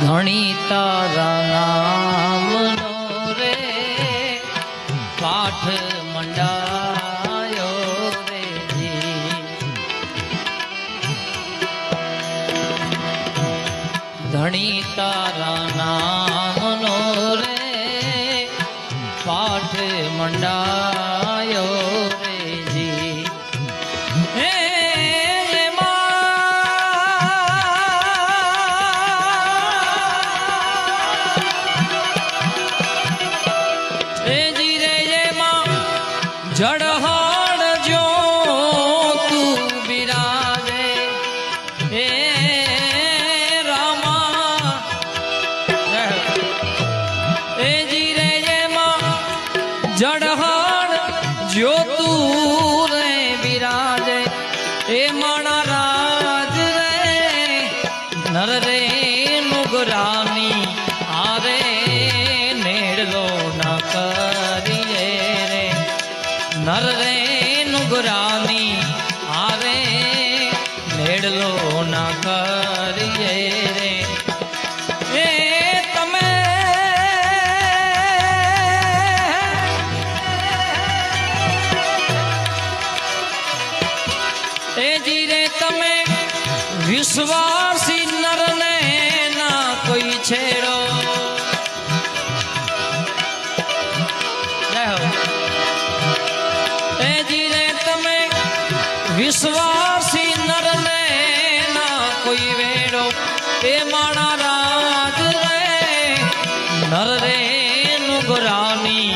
ધણી તારા નામ રે પાઠ મંડાયો રે. ધણી તારા નામ રે પાઠ મંડાયો જળહળ જો તું બિરાજે. હે રામા. એ જીરે એમાં જળહળ જો તું રે બિરાજે. એ માણા રાજ રે, નર રે નુગરાની નર રે નુગરાની આવે નેડલો ના કરીએ તમે એ જીરે તમે વિશ્વાસી વિશ્વાસી નરને ના કોઈ વેડો તે માણા રાજ રે. નર રે નુગરાની